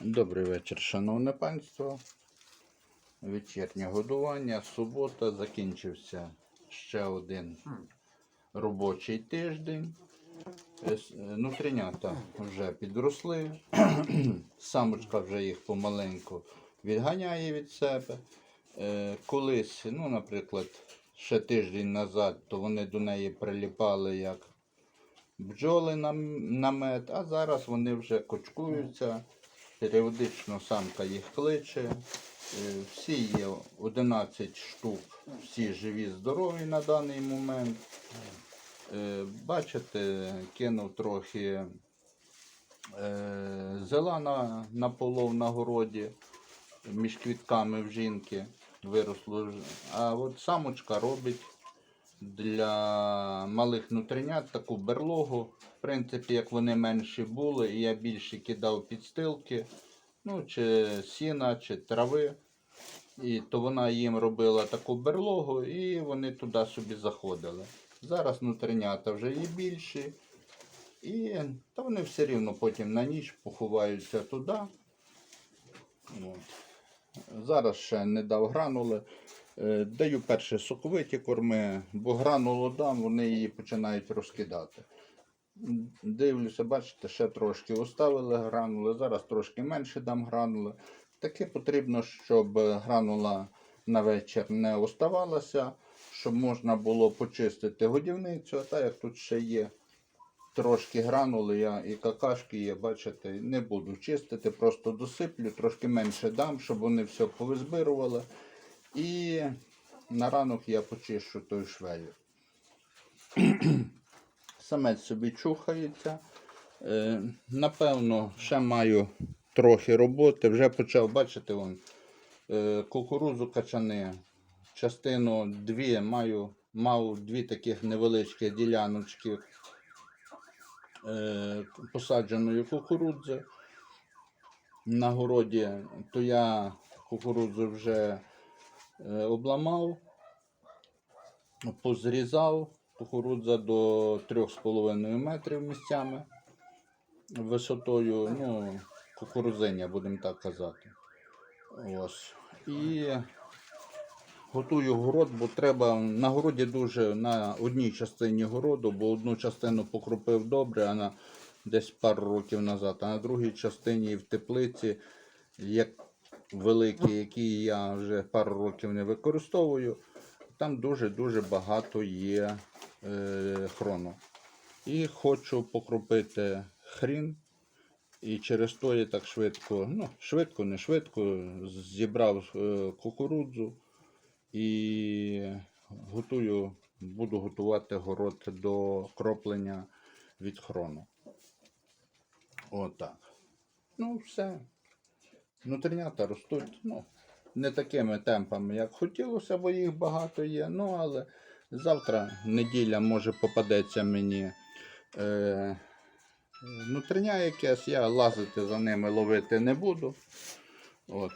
Добрий вечір, шановне панство. Вечірнє годування. Субота закінчився ще один робочий тиждень. Е, с- е, Нутринята вже підросли. Самочка вже їх помаленьку відганяє від себе. Е, Колись, ну, наприклад, ще тиждень назад, то вони до неї приліпали як бджоли на мед, а зараз вони вже кочкуються. Періодично самка їх кличе. Е, Всі є 11 штук, всі живі, здорові на даний момент. Е, Бачите, кинув трохи е, зела на, на полов на городі між квітками в жінки виросло. А от самочка робить для малих нутринят таку берлогу. В принципі, як вони менші були, і я більше кидав підстилки, ну, чи сіна, чи трави. І то вона їм робила таку берлогу, і вони туди собі заходили. Зараз нутринята вже є більші. І та вони все рівно потім на ніч поховаються туди. От. Зараз ще не дав гранули. Е, Даю перші соковиті корми, бо гранулу дам, вони її починають розкидати. Дивлюся, бачите, ще трошки оставили гранули, зараз трошки менше дам гранули. Таке потрібно, щоб гранула на вечір не оставалася, щоб можна було почистити годівницю, а так як тут ще є трошки гранули, я і какашки є, бачите, не буду чистити, просто досиплю, трошки менше дам, щоб вони все повизбирували. І на ранок я почищу той швелір. Самець собі чухається. Е, напевно, ще маю трохи роботи. Вже почав, бачите, вон, е, кукурудзу качани. Частину дві маю, мав дві таких невеличкі діляночки е, посадженої кукурудзи. На городі, то я кукурудзу вже обламав, позрізав кукурудза до 3,5 метрів місцями висотою, ну, кукурузиня, будемо так казати. Ось. І готую город, бо треба на городі дуже на одній частині городу, бо одну частину покропив добре, а на десь пару років назад, а на другій частині в теплиці, як великі, які я вже пару років не використовую, там дуже-дуже багато є е, хрону. І хочу покропити хрін. І через то я так швидко, ну, швидко, не швидко, зібрав е, кукурудзу і готую, буду готувати город до кроплення від хрону. Отак. Ну, все. Внутрінята ростуть. Ну, не такими темпами, як хотілося, бо їх багато є. Ну, але завтра неділя може попадеться мені. Е, Нутриня якесь, я лазити за ними ловити не буду. От.